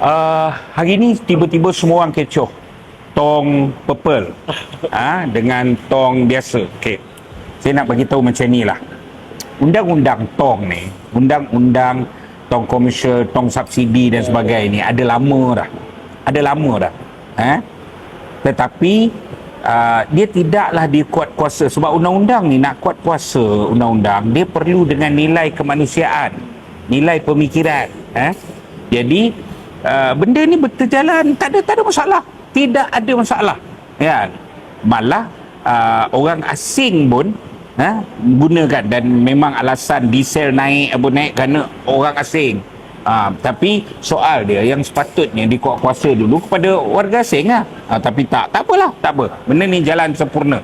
uh, hari ni tiba-tiba semua orang kecoh. Tong purple ha, dengan tong biasa. Okay. saya nak bagi tahu macam ni lah. Undang-undang tong ni undang-undang tong komersial tong subsidi dan sebagainya ni ada lama dah. Ada lama dah. Ha? tetapi uh, dia tidaklah dikuat kuasa. Sebab undang-undang ni nak kuat kuasa undang-undang dia perlu dengan nilai kemanusiaan nilai pemikiran. Eh? jadi uh, benda ni berjalan tak ada tak ada masalah tidak ada masalah ya malah uh, orang asing pun ha, gunakan dan memang alasan diesel naik apa naik kerana orang asing Ha, tapi soal dia yang sepatutnya dikuat kuasa dulu kepada warga asing lah. Ha, tapi tak, tak apalah, tak apa. Benda ni jalan sempurna.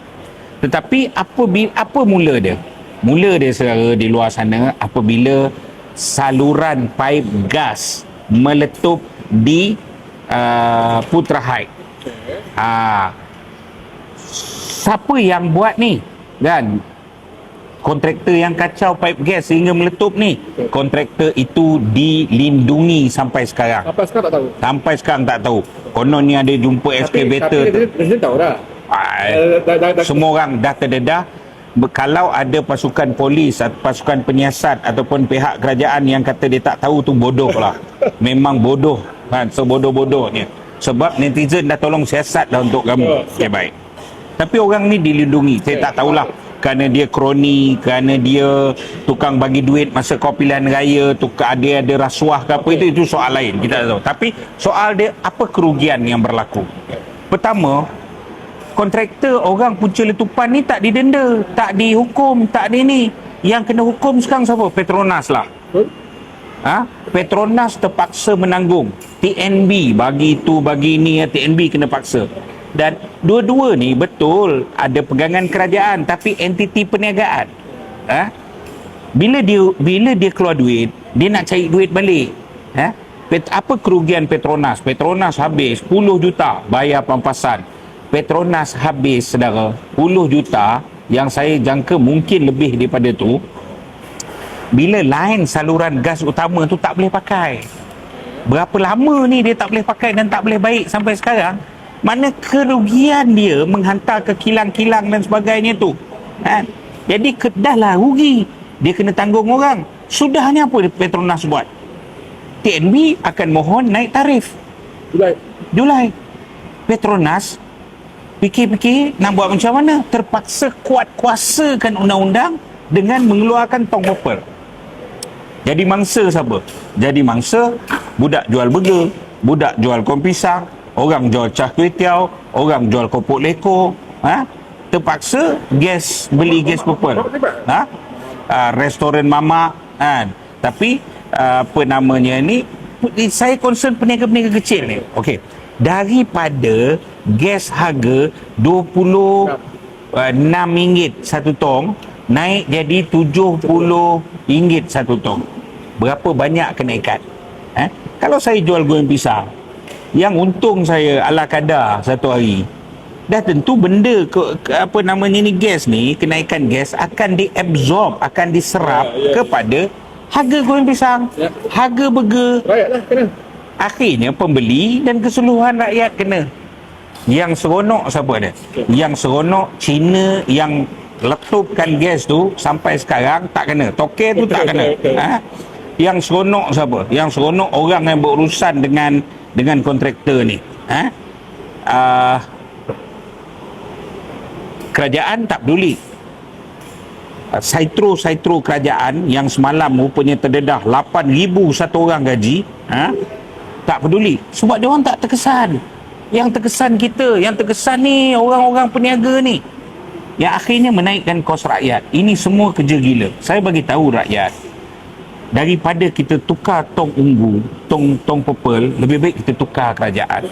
Tetapi apa apa mula dia? Mula dia saudara di luar sana apabila saluran paip gas meletup di uh, Putra Height. Ha, siapa yang buat ni? Kan? kontraktor yang kacau pipe gas sehingga meletup ni kontraktor itu dilindungi sampai sekarang Apa sekarang tak tahu. sampai sekarang tak tahu kononnya ada jumpa excavator Tapi, tapi Presiden tahu dah. Ai, Eh, dah- dah- dah- semua orang dah terdedah kalau ada pasukan polis atau pasukan penyiasat ataupun pihak kerajaan yang kata dia tak tahu tu bodoh lah memang bodoh. Kan? Sebodoh-bodohnya sebab netizen dah tolong siasat dah untuk kamu. Okay, baik. Tapi orang ni dilindungi. Saya tak tahulah. Kerana dia kroni kerana dia tukang bagi duit masa kau pilihan raya tukar dia ada rasuah ke apa itu itu soal lain. Kita tak tahu. Tapi soal dia apa kerugian yang berlaku? Pertama kontraktor orang punca letupan ni tak didenda tak dihukum tak di ni. Yang kena hukum sekarang siapa? Petronas lah. Betul? ha? Petronas terpaksa menanggung. TNB bagi itu bagi ini TNB kena paksa. Dan dua-dua ni betul ada pegangan kerajaan tapi entiti perniagaan. Ha? bila dia bila dia keluar duit dia nak cari duit balik. Ha? Pet, apa kerugian Petronas? Petronas habis 10 juta bayar pampasan Petronas habis saudara. 10 juta yang saya jangka mungkin lebih daripada tu. Bila line saluran gas utama tu tak boleh pakai? Berapa lama ni dia tak boleh pakai dan tak boleh baik sampai sekarang? Mana kerugian dia menghantar ke kilang-kilang dan sebagainya tu? Ha? jadi ke, dah lah rugi. Dia kena tanggung orang. Sudahnya apa Petronas buat? TNB akan mohon naik tarif. Julai. Julai. Petronas fikir-fikir nak buat macam mana terpaksa kuat kuasakan undang-undang dengan mengeluarkan tong popper jadi mangsa siapa? Jadi mangsa budak jual burger, budak jual kom pisang, orang jual cah kuih tiaw, orang jual kopok leko, ha? Terpaksa gas beli gas purple. Ha? Uh, restoran mama kan. Tapi uh, apa namanya ni saya concern peniaga-peniaga kecil ni. Okey. Daripada gas harga 20 uh, RM6 satu tong naik jadi RM70 satu tong. Berapa banyak kenaikan? Eh? Kalau saya jual goreng pisang, yang untung saya ala kadar satu hari, dah tentu benda ke, ke, apa namanya ni gas ni, kenaikan gas akan diabsorb, akan diserap Ya, ya. kepada harga goreng pisang, Ya. harga burger, Rakyat lah kena. Akhirnya pembeli dan keseluruhan rakyat kena. Yang seronok siapa dia? Yang seronok Cina yang letupkan gas tu sampai sekarang tak kena. Toke tu tak kena. Betul, betul. Ha? Yang seronok siapa? Yang seronok orang yang berurusan dengan dengan kontraktor ni. Ha? Uh, kerajaan tak peduli. Saitro-saitro kerajaan yang semalam rupanya terdedah 8,000 satu orang gaji, ha? Tak peduli. Sebab dia orang tak terkesan. Yang terkesan kita, yang terkesan ni orang-orang peniaga ni. Yang akhirnya menaikkan kos rakyat. Ini semua kerja gila. Saya bagi tahu rakyat, daripada kita tukar tong ungu, tong tong purple, lebih baik kita tukar kerajaan.